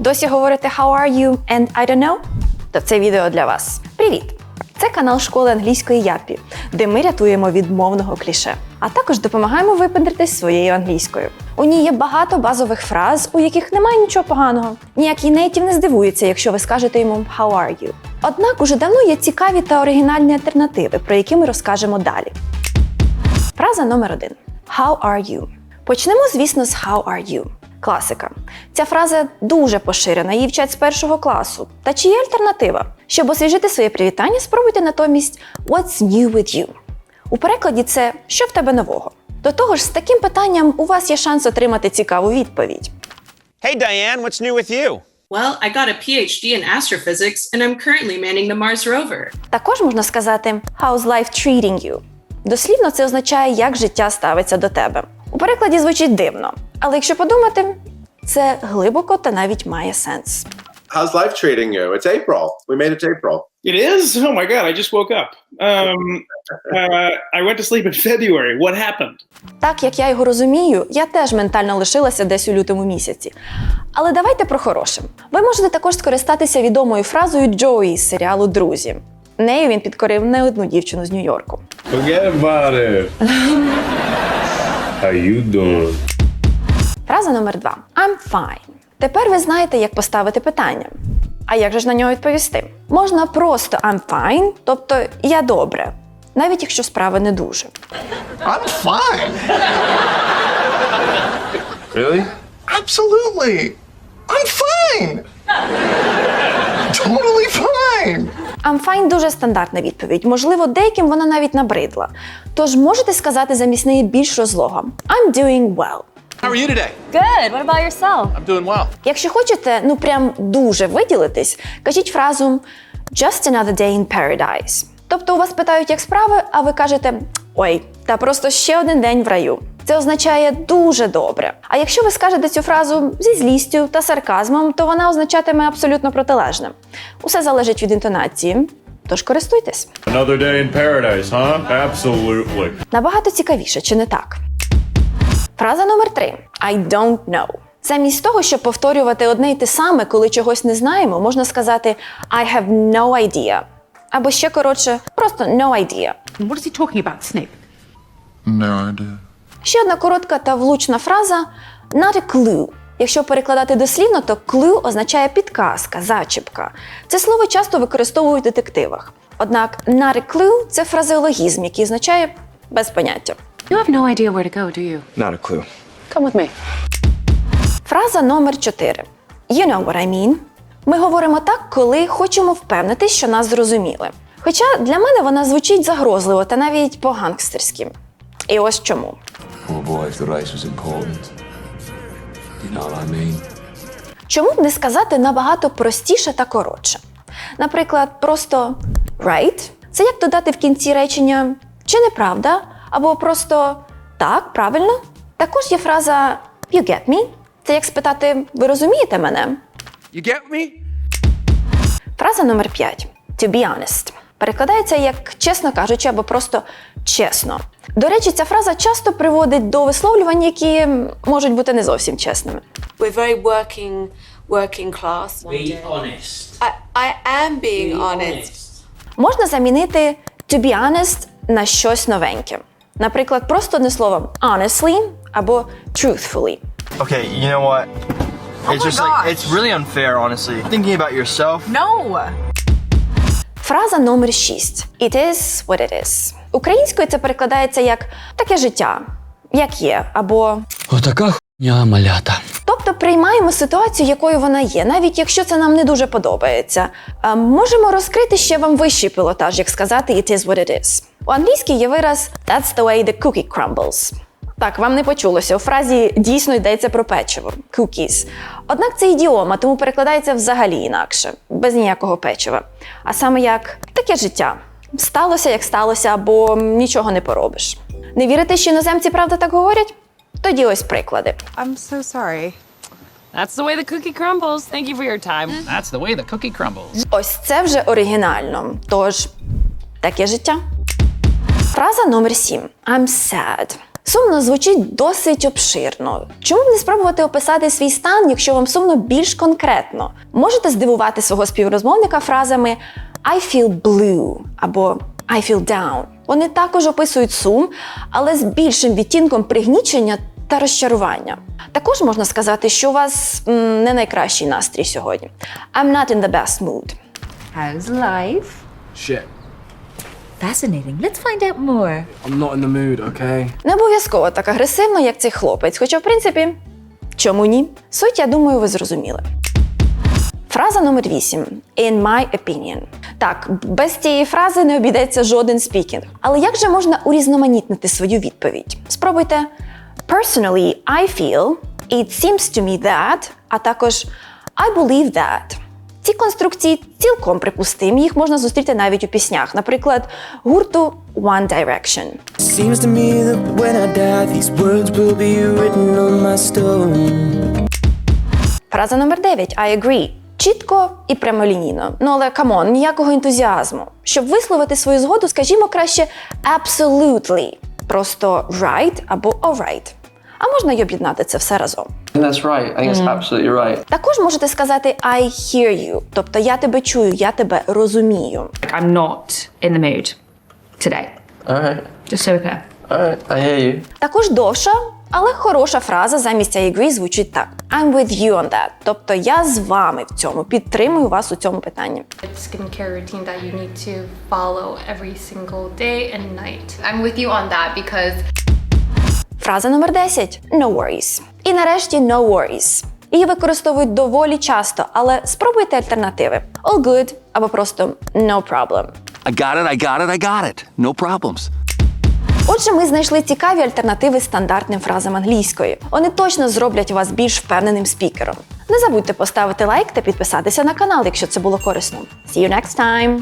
Досі говорите how are you and I don't know? То це відео для вас. Привіт! Це канал школи англійської Япі, де ми рятуємо від мовного кліше, а також допомагаємо випендритись своєю англійською. У ній є багато базових фраз, у яких немає нічого поганого. Ніякий нейтів не здивується, якщо ви скажете йому how are you. Однак уже давно є цікаві та оригінальні альтернативи, про які ми розкажемо далі. Фраза номер один: How are you? Почнемо, звісно, з How are you? Класика. Ця фраза дуже поширена, її вчать з першого класу. Та чи є альтернатива? Щоб освіжити своє привітання, спробуйте натомість What's new with you? У перекладі це Що в тебе нового? До того ж, з таким питанням у вас є шанс отримати цікаву відповідь. Hey, Diane, what's new with you? Well, I got a PhD in astrophysics and I'm currently manning the Mars rover. Також можна сказати How's life treating you? Дослівно це означає, як життя ставиться до тебе. У перекладі звучить дивно, але якщо подумати, це глибоко та навіть має сенс. How's life treating you? It's April. We made it to April. It is? Oh my god, I just woke up. Um, uh, I went to sleep in February. What happened? Так як я його розумію, я теж ментально лишилася десь у лютому місяці. Але давайте про хороше. Ви можете також скористатися відомою фразою Джої з серіалу Друзі. Нею він підкорив не одну дівчину з Нью-Йорку. Forget about it. How you doing? Фраза номер два: I'm fine. Тепер ви знаєте, як поставити питання. А як же ж на нього відповісти? Можна просто I'm fine, тобто я добре, навіть якщо справа не дуже. I'm fine. Really? Absolutely. I'm fine. totally fine. I'm fine дуже стандартна відповідь. Можливо, деяким вона навіть набридла. Тож можете сказати замість неї більш розлого I'm doing well. How are you today? Good. What about yourself? I'm doing well. Якщо хочете, ну прям дуже виділитись, кажіть фразу Just another day in paradise. Тобто у вас питають, як справи, а ви кажете Ой, та просто ще один день в раю. Це означає дуже добре. А якщо ви скажете цю фразу зі злістю та сарказмом, то вона означатиме абсолютно протилежне. Усе залежить від інтонації. Тож користуйтесь. Another day in paradise, huh? Absolutely. Набагато цікавіше, чи не так? Фраза номер три: I don't know. Замість того, щоб повторювати одне й те саме, коли чогось не знаємо, можна сказати I have no idea. Або ще коротше, просто no idea. What is he talking about, Snape? No idea. Ще одна коротка та влучна фраза not a clue. Якщо перекладати дослівно, то clue означає підказка, зачіпка. Це слово часто використовують в детективах. Однак not a clue – це фразеологізм, який означає без поняття. You have no idea where to go, do you? Not a clue. Come with me. Фраза номер 4. You know what I mean. Ми говоримо так, коли хочемо впевнитись, що нас зрозуміли. Хоча для мене вона звучить загрозливо та навіть по-гангстерськи. І ось чому. Poor boy, if the race was important. You know what I mean? Чому б не сказати набагато простіше та коротше? Наприклад, просто right – це як додати в кінці речення чи неправда, або просто так, правильно. Також є фраза you get me. Це як спитати ви розумієте мене? You get me? Фраза номер 5. To be honest. Перекладається як чесно кажучи, або просто чесно. До речі, ця фраза часто приводить до висловлювань, які можуть бути не зовсім чесними. We're very working, working class. Be honest. I, I am being Be honest. Можна замінити to be honest на щось новеньке. Наприклад, просто одне словом honestly або truthfully. Okay, you know what? It's just like it's really unfair, honestly. Thinking about yourself. No. Фраза номер 6. It is what it is. Українською це перекладається як таке життя, як є, або Отака хуйня малята. Тобто приймаємо ситуацію, якою вона є, навіть якщо це нам не дуже подобається. А можемо розкрити ще вам вищий пілотаж, як сказати «it is what it is». У англійській є вираз «that's the way the cookie crumbles». Так, вам не почулося. У фразі дійсно йдеться про печиво cookies. Однак це ідіома, тому перекладається взагалі інакше, без ніякого печива. А саме як таке життя. Сталося, як сталося, або нічого не поробиш. Не вірите, що іноземці правда так говорять? Тоді ось приклади. I'm so sorry. That's the way the cookie crumbles. Thank you for your time. That's the way the cookie crumbles. Ось це вже оригінально. Тож, таке життя. Фраза номер 7. I'm sad. Сумно звучить досить обширно. Чому б не спробувати описати свій стан, якщо вам сумно більш конкретно? Можете здивувати свого співрозмовника фразами I feel blue або I feel down. Вони також описують сум, але з більшим відтінком пригнічення та розчарування. Також можна сказати, що у вас м, не найкращий настрій сьогодні. I'm not in the best mood. How's life? Shit. Fascinating. Let's find out more. I'm not in the mood, okay? Не обов'язково так агресивно, як цей хлопець, хоча, в принципі, чому ні? Суть, я думаю, ви зрозуміли. Фраза номер 8. In my opinion. Так, без цієї фрази не обійдеться жоден спікінг. Але як же можна урізноманітнити свою відповідь? Спробуйте. Personally, I feel, it seems to me that, а також I believe that. Ці конструкції цілком припустимі, їх можна зустріти навіть у піснях, наприклад, гурту One Direction. Seems to me that when I die, these words will be written on my stone. Фраза номер 9 I agree. Чітко і прямолінійно. Ну але камон, ніякого ентузіазму. Щоб висловити свою згоду, скажімо краще absolutely. Просто right або alright. А можна й об'єднати це все разом. That's right. I think it's absolutely right. Також можете сказати I hear you, тобто я тебе чую, я тебе розумію. I'm not in the mood today. All right. Just so we're clear. All right. I hear you. Також довша, але хороша фраза замість I agree звучить так: I'm with you on that. Тобто я з вами в цьому, підтримую вас у цьому питанні. It's skincare routine that you need to follow every single day and night. I'm with you on that because Фраза номер 10 no worries. І нарешті no worries. Її використовують доволі часто, але спробуйте альтернативи: all good або просто no problem. I got it, I got it, I got it. No problems. Отже, ми знайшли цікаві альтернативи стандартним фразам англійської. Вони точно зроблять вас більш впевненим спікером. Не забудьте поставити лайк та підписатися на канал, якщо це було корисно. See you next time!